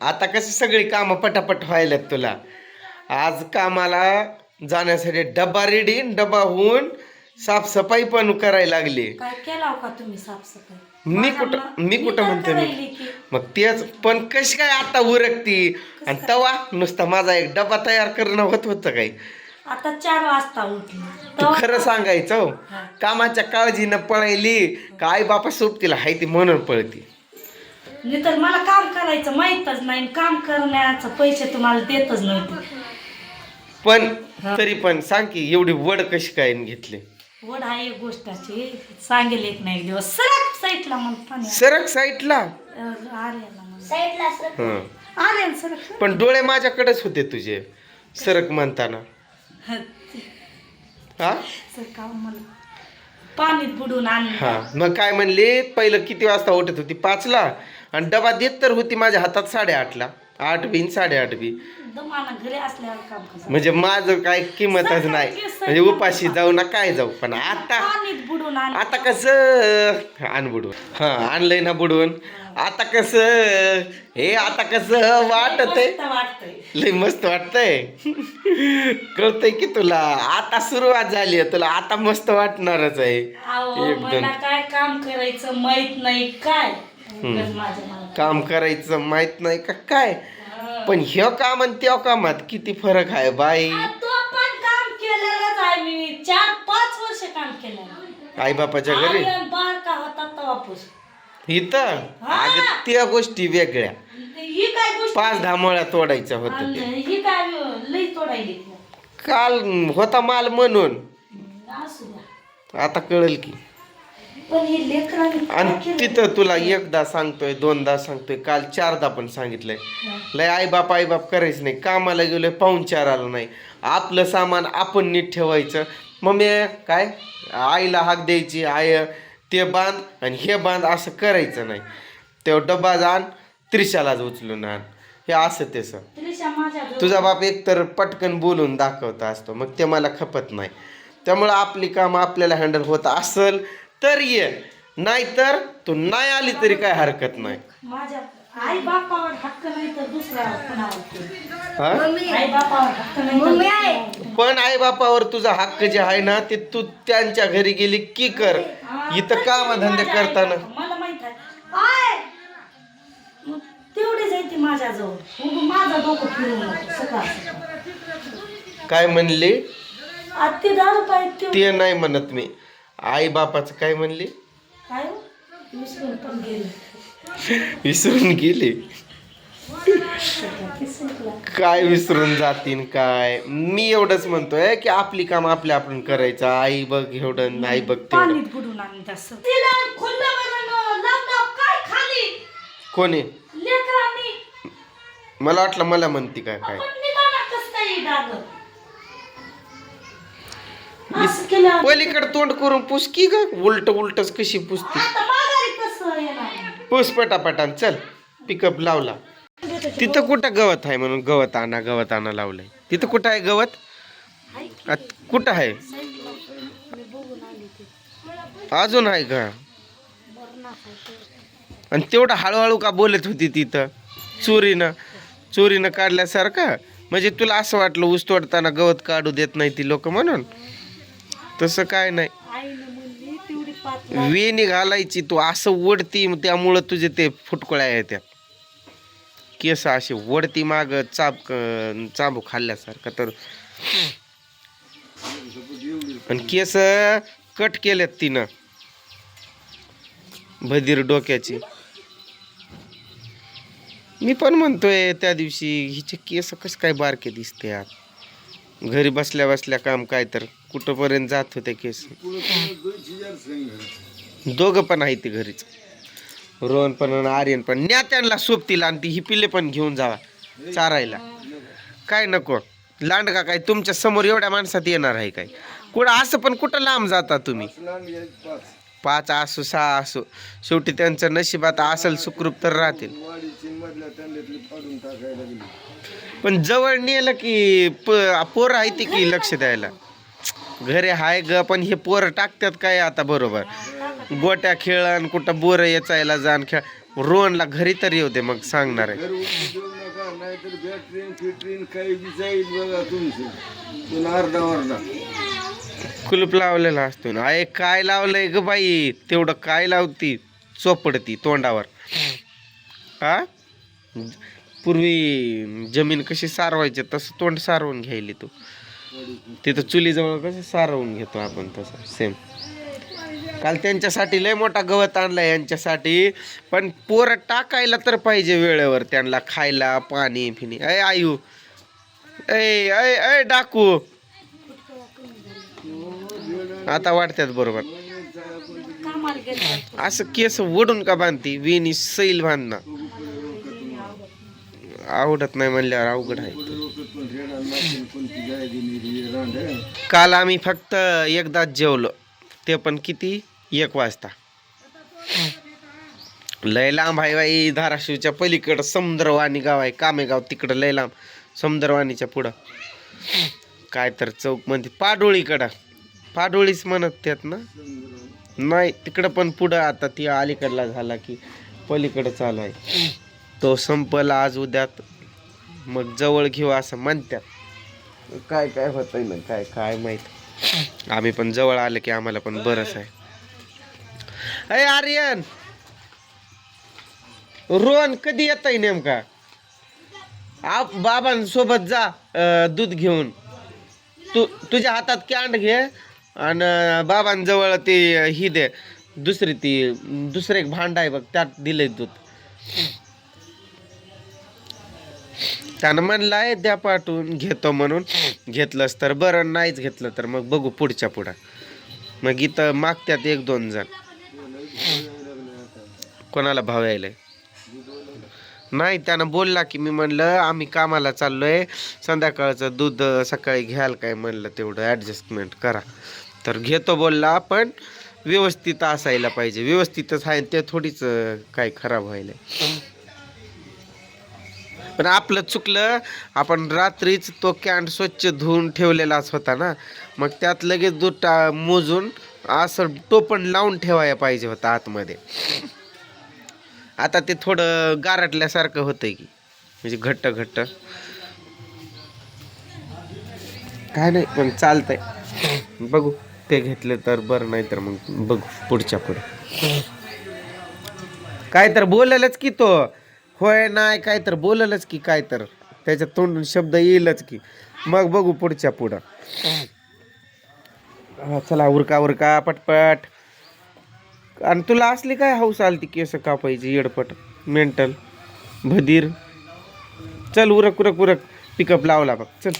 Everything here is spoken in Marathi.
आता कशी सगळी कामं पटापट व्हायल्यात तुला. आज कामाला जाण्यासाठी डबा रेडी डबा होऊन साफसफाई पण करायला लागली. काय केला का तुम्ही साफसफाई? मी कुठं मा- कुठं काय म्हणते मी? मग तेच पण कशी काय आता उरकती? आणि तवा नुसता माझा एक डबा तयार करणं होत होतं काही. आता चार वाजता उठली. तू खरं सांगायचं हो. कामाच्या काळजीनं पळायली. का आई बापा सोबतीला हाय ती म्हणून पळती. नाही तर मला काम करायचं माहीतच नाही काम करण्याचं पैसे तुम्हाला देतच नव्हते. पण. तरी पण सांग की एवढी वड कशी काय घेतली? वड हा एक गोष्टाची. सांगेल एक ना एक दिवस. सरक साईटला पाणी. सरक साईडला आर्याला मग साईडला असं हं. आर्याला सरक. पण डोळे माझ्याकडेच होते तुझे सरक म्हणताना. हा? सरका मला पाणी बुडून आणलं. हा. मग काय म्हणली? पहिलं किती वाजता उठत होती? पाचला? आणि डबा देत तर होती माझ्या हातात साडेआठला. आठ बी आणि साडेआठ बी. दमाना घरी असल्यावर काम कसं? म्हणजे माझं काय किंमतच नाही. म्हणजे उपाशी जाऊ ना काय जाऊ? पण आता आता कसं आण बुडवून. हा आणलंय ना बुडवून. आता कसं हे आता कसं वाटत आहे मस्त वाटतंय. लय मस्त वाटतंय. कळतंय की तुला? आता सुरुवात झाली आहे. तुला आता मस्त वाटणारच आहे. एकदम. काय काम करायचं माहीत नाही. काय. काम करायचं माहीत नाही का काय? पण ह्यो काम आणि त्या कामात किती फरक आहे बाई? आ, तो पण काम केलेलंच आहे मी. चार पाच वर्ष काम केलेलं आई बापाच्या घरी? होता इथं. अगं त्या गोष्टी वेगळ्या. ही काय गोष्ट पाच दहा मोळ्या तोडायच्या होतं आणि ते ही काय लई तोडायली. काल होता माल म्हणून. असू द्या. आता कळल की. पण ही आणि? तिथं तुला एकदा सांगतोय दोनदा सांगतोय काल चारदा पण सांगितलंय. लय आई बाप आई बाप करायचं नाही कामाला गेलोय पाहून चार आलं नाही. आपलं सामान आपण नीट ठेवायचं. मम्मी काय? आईला हाक द्यायची आय ते बांध आणि हे बांध असं करायचं नाही. ते डबा जाण त्रिशालाच उचलून आण. हे असं तसं त्रिशा माझ्या जवळ- तुझा बाप एकतर पटकन बोलून दाखवता असतो मग ते मला खपत नाही. त्यामुळं आपली कामं आपल्याला हँडल होत असल तर ये. नाहीतर तू नाही आली तरी काय हरकत नाही. माझ्या आई बापावर हक्क नाही तर हा? आई बापावर हक्क नाही तर मम्मी आहे. दुसऱ्यावर. पण आई बापावर तुझा हक्क जे आहे ना ते तू त्यांच्या घरी गेली की कर. इथं तरी काम धंदे माझ्या आई करताना. मला माहीत आहे. आय! मग तेवढीच आहे ती माझ्याजवळ. मग माझं डोकं फिरून नको सकाळ सकाळ. काय म्हणली? ते नाही म्हणत मी. आई बापाचं काय म्हणली? काय हो? विसरून पण गेले. विसरून गेली. काय विसरून जातीन काय? मी एवढंच म्हणतोय की आपली काम आपल्या आपण करायचं. आई बघ एवढं आई बघ तेवढं. पाणीत बुडून आणत असं. कोणी? लेकरांनी. मला वाटलं मला म्हणती काय काय? असं केलं पलीकडे तोंड करून पुस की ग. उलट उलटच कशी पुसती. आता माघारी कसं येणार? पुस पटापटान चल पिकअप लावला. तिथं कुठं गवत आहे म्हणून गवत आणा गवत आणा लावलंय. तिथं कुठं आहे गवत? आत- कुठं आहे? अजून आहे का आणि तेवढं हळूहळू का बोलत होती तिथं? चोरीनं चोरीनं काढल्यासारखं? म्हणजे तुला असं वाटलं ऊस तोडताना गवत काढू देत नाही ती लोक म्हणून? तसं काय नाही. वेणी घालायची तू असं ओढती त्यामुळं तुझे ते फुटकुळ्या येत्या. केस असे ओढती माग चाप चाबू खाल्ल्यासारखं तर. आणि केस कट केल्यात तिनं. भदीर डोक्याची. मी पण म्हणतोय त्या दिवशी हिचे केस कस काय बारके दिसते यार. घरी बसल्या बसल्या काम काय तर कुठंपर्यंत जात होते केस? दोघं पण आहे ती घरीच. रोहन पण आणि आर्यन पण. न्या त्यांना सोबतीला आणि ती ही पिल्ले पण घेऊन जावा चारायला. काय नको? लांडगा काय? तुमच्यासमोर एवढ्या माणसात येणार आहे काय? कुठं असं पण कुठं लांब जाता तुम्ही? पाच असो सहा असो. शेवटी त्यांचं नशिबात असेल सुखरूप तर राहतील. पण जवळ नेलं की प- पोरं आहे ती की लक्ष द्यायला. घरी हाय ग पण हे पोरं टाकतात काय आता बरोबर? गोट्या खेळण कुठं बोर याचायला जाण खेळ रोहनला घरी तरी येऊ दे मग सांगणार आहे. कुलूप लावलेला असतो ना. अय काय लावलंय ग बाई? तेवढं काय लावती? चोपडती तोंडावर. हा पूर्वी जमीन कशी सारवायची तसं तोंड सारवून घ्यायली तू. तिथं चुलीजवळ कसं सारवून घेतो आपण तसं सेम काल त्यांच्यासाठी लय मोठा गवत आणला यांच्यासाठी पण पोरं टाकायला तर पाहिजे वेळेवर त्यांना खायला पाणी फिनी अय आयु. ऐ ऐ ऐ डाकू. आता वाटतात बरोबर. असं केस वडून का बांधती? विणी सैल बांधणं. आवडत नाही म्हणल्यावर अवघड आहे काल आम्ही फक्त एकदाच जेवलो. ते पण किती? एक वाजता. लय लांब आहे बाई धाराशिवच्या पलीकडं समुद्रवाणी गाव आहे. कामेगाव तिकडं लय लांब समुद्रवाणीच्या पुढं. काय तर चौक म्हणते. पाडोळीकडं. पाडोळीच म्हणत त्यात ना? नाही तिकडं पण पुढं आता ती अलीकडला झाला की पलीकडं चालू आहे. तो संपल आज उद्यात. मग जवळ घेऊ असं म्हणतात काय काय होतंय ना काय काय माहीत? आम्ही पण जवळ आलं की आम्हाला पण बरंच आहे. अय आर्यन! रोहन कधी येत आहे नेमका? आप बाबांसोबत जा दूध घेऊन. तू तुझ्या हातात कॅन्ड घे आणि बाबांजवळ ते ही दे. दुसरी ती दुसरं एक भांड आहे बघ त्यात दिलंय दूध. त्यानं म्हणलाय द्या पाठवून घेतो म्हणून. घेतलंच तर बरं नाहीच घेतलं तर मग बघू पुढच्या पुढं. मग इथं मागत्यात एक दोन जण. कोणाला भाव यायला नाही त्यानं बोलला की मी म्हणलं आम्ही कामाला चाललोय. संध्याकाळचं दूध सकाळी घ्याल काय? म्हणलं तेवढं ॲडजस्टमेंट करा. तर घेतो बोलला पण व्यवस्थित असायला पाहिजे. व्यवस्थितच आहे ते थोडीच काय खराब व्हायला पण आपलं चुकलं आपण रात्रीच तो कॅन्ड स्वच्छ धुवून ठेवलेलाच होता ना. मग त्यात लगेच दूध टा मोजून असं टोपण लावून ठेवायला पाहिजे होतं आतमध्ये. आता ते थोडं गारटल्यासारखं होतं की म्हणजे घट्ट घट्ट. काय नाही पण चालतंय. बघू ते घेतलं तर बरं नाही तर मग बघू पुढच्या पुढे. काय तर बोललच की तो. होय नाही काय तर बोललच की काय तर. त्याच्या तोंडून शब्द येईलच की. मग बघू पुढच्या पुढं. चला उरका उरका पटपट. आणि तुला असली काय हौस आलती ती केस कापायची येडपट मेंटल? भदीर? चल उरक उरक उरक. पिकअप लावला बघ. चल.